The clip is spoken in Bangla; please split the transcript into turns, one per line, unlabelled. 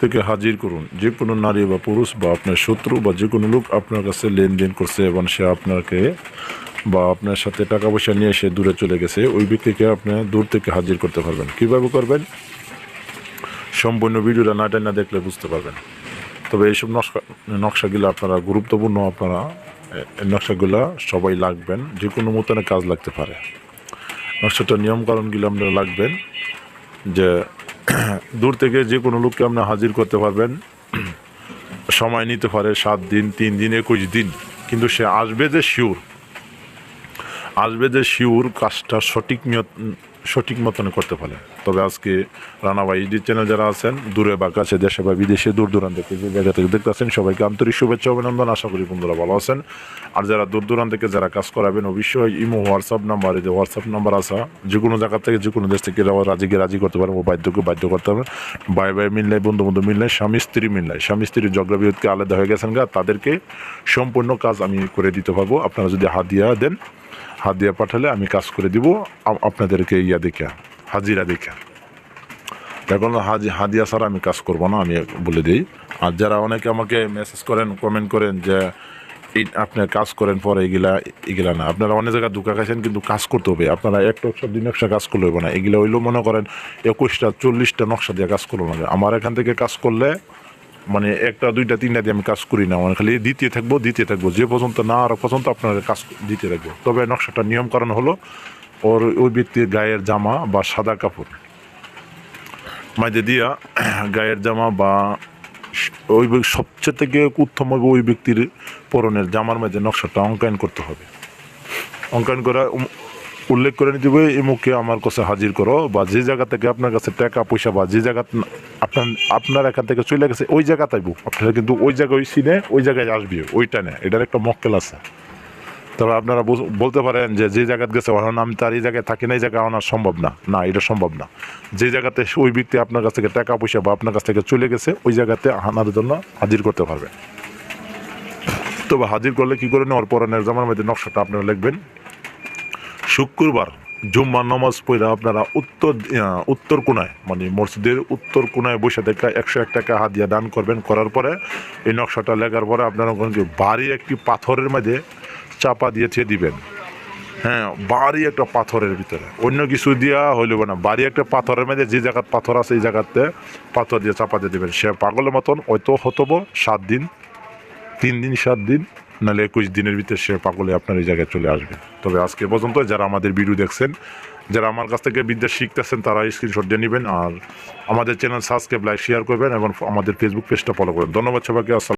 থেকে হাজির করুন। যে কোনো নারী বা পুরুষ বা আপনার শত্রু বা যে কোনো লোক আপনার কাছে লেনদেন করছে এবং সে আপনাকে বা আপনার সাথে টাকা পয়সা নিয়ে সে দূরে চলে গেছে, ওই ব্যক্তিকে আপনি দূর থেকে হাজির করতে পারবেন। কীভাবে করবেন? সম্পূর্ণ ভিডিওটা না না দেখলে বুঝতে পারবেন। তবে এইসব নকশা, নকশাগুলো আপনারা, গুরুত্বপূর্ণ আপনারা নকশাগুলো সবাই লাগবেন, যে কোনো মতনে কাজ লাগতে পারে। নকশাটার নিয়মকানুনগুলো আপনারা লাগবেন যে দূর থেকে যে কোনো লোককে আপনি হাজির করতে পারবেন। সময় নিতে পারে সাত দিন, তিন দিন, একুশ দিন। কিন্তু সে আসবে যে শিওর। আসবে যে শিওর কাজটা সঠিক নিয়ত- সঠিক মতন করতে পারে। তবে আজকে রানাবাই ইডি চ্যানেল যারা আছেন, দূরে বা কাছে, দেশে বা বিদেশে, দূর দূরান্ত থেকে যে জায়গা থেকে দেখতেছেন, সবাইকে আন্তরিক শুভেচ্ছা অভিনন্দন। আশা করি বন্ধুরা ভালো আছেন। আর যারা দূর দূরান্ত থেকে যারা কাজ করাবেন, অবশ্যই ইমো হোয়াটসঅ্যাপ নাম্বার যে হোয়াটসঅ্যাপ নাম্বার আছে, যে কোনো জায়গা থেকে, যে কোনো দেশ থেকে রাজিকে রাজি করতে পারেন ও বাধ্যকে বাধ্য করতে হবে। ভাই ভাই মিললে, বন্ধু বন্ধু মিললে, স্বামী স্ত্রী মিললে, স্বামী স্ত্রীর জগ্রবিরোধকে আলাদা হয়ে গেছেন গা, তাদেরকে সম্পূর্ণ কাজ আমি করে দিতে পারব। আপনারা যদি হাদিয়া দেন, হাত দিয়ে পাঠালে আমি কাজ করে দিব। আপনাদেরকে ইয়া দেখে হাজিরা দেখে এখন হাজি, হাদিয়া ছাড়া আমি কাজ করব না, আমি বলে দিই। আর যারা অনেকে আমাকে মেসেজ করেন কমেন্ট করেন যে আপনি কাজ করেন, পরে এগুলা এগুলা না। আপনারা অনেক জায়গায় দুঃখা খাইছেন, কিন্তু কাজ করতে হবে। আপনারা একটা নকশা, দুই নকশা কাজ করলে হবে না। এগুলা হইল মনে করেন, একুশটা, চল্লিশটা নকশা দিয়ে কাজ করল না। আমার এখান থেকে কাজ করলে মানে একটা, দুইটা, তিনটা দিয়ে আমি কাজ করি না। মানে খালি দিতে থাকব দিতে থাকব। যে পর্যন্ত না, আর পর্যন্ত আপনার কাজ দিতে থাকব। তবে নকশাটার নিয়মকরণ হলো ওর ওই ব্যক্তির গায়ের জামা বা সাদা কাপড়। মাঝে দিয়া গায়ের জামা বা ওই সবচেয়ে থেকে উত্তম হবে ওই ব্যক্তির পরনের জামার মাঝে নকশাটা অঙ্কায়ন করতে হবে। অঙ্কায়ন করা উল্লেখ করে নিতে হবে মুখে আমার কাছে হাজির করো বা যে জায়গা থেকে আপনার কাছে টাকা, পয়সা বা যে জায়গা আপনার আপনার এখান থেকে চলে গেছে, ওই জায়গা তাইব আপনারা কিন্তু ওই জায়গায় ওই সিনে ওই জায়গায় আসবে, ওইটা না, এটার একটা মক্কেল আছে। তবে আপনারা বলতে পারেন যে যে জায়গায় গেছে এখন আমি তার এই জায়গায় থাকি না, এই জায়গায় আনা সম্ভব না। না, এটা সম্ভব না। যে জায়গাতে ওই ব্যক্তি আপনার কাছ থেকে টাকা, পয়সা বা আপনার কাছ থেকে চলে গেছে, ওই জায়গাতে আনার জন্য হাজির করতে পারবে। তবে হাজির করলে কী করে নেওয়ার পরে জামার মধ্যে নকশাটা আপনারা লিখবেন। শুক্রবার জুম্মা নামাজ পড়ে আপনারা উত্তর উত্তর কোনায় মানে মসজিদের উত্তর কোনায় বসে থেকে একশো এক টাকা হাদিয়া দান করবেন। করার পরে এই নকশাটা লেখার পরে আপনারা ভারী একটি পাথরের মাঝে চাপা দিয়ে ছেড়ে দিবেন। হ্যাঁ বাড়ি একটা পাথরের ভিতরে। অন্য কিছু দিয়া হইলেব না। বাড়ি একটা পাথরের মধ্যে, যে জায়গার পাথর আছে এই জায়গাতে পাথর দিয়ে চাপা দিয়ে দেবেন। সে পাগলের মতন হয়তো হতব সাত দিন, তিন দিন, সাত দিন। নাহলে একুশ দিনের ভিতরে সে পাগলে আপনার এই জায়গায় চলে আসবে। তবে আজকে পর্যন্ত যারা আমাদের ভিডিও দেখছেন, যারা আমার কাছ থেকে বিদ্যা শিখতেছেন, তারা স্ক্রিনশট দিয়ে নেবেন আর আমাদের চ্যানেল সাবস্ক্রাইব লাইক শেয়ার করবেন এবং আমাদের ফেসবুক পেজটা ফলো করবেন। ধন্যবাদ সবাইকে, আসসালাম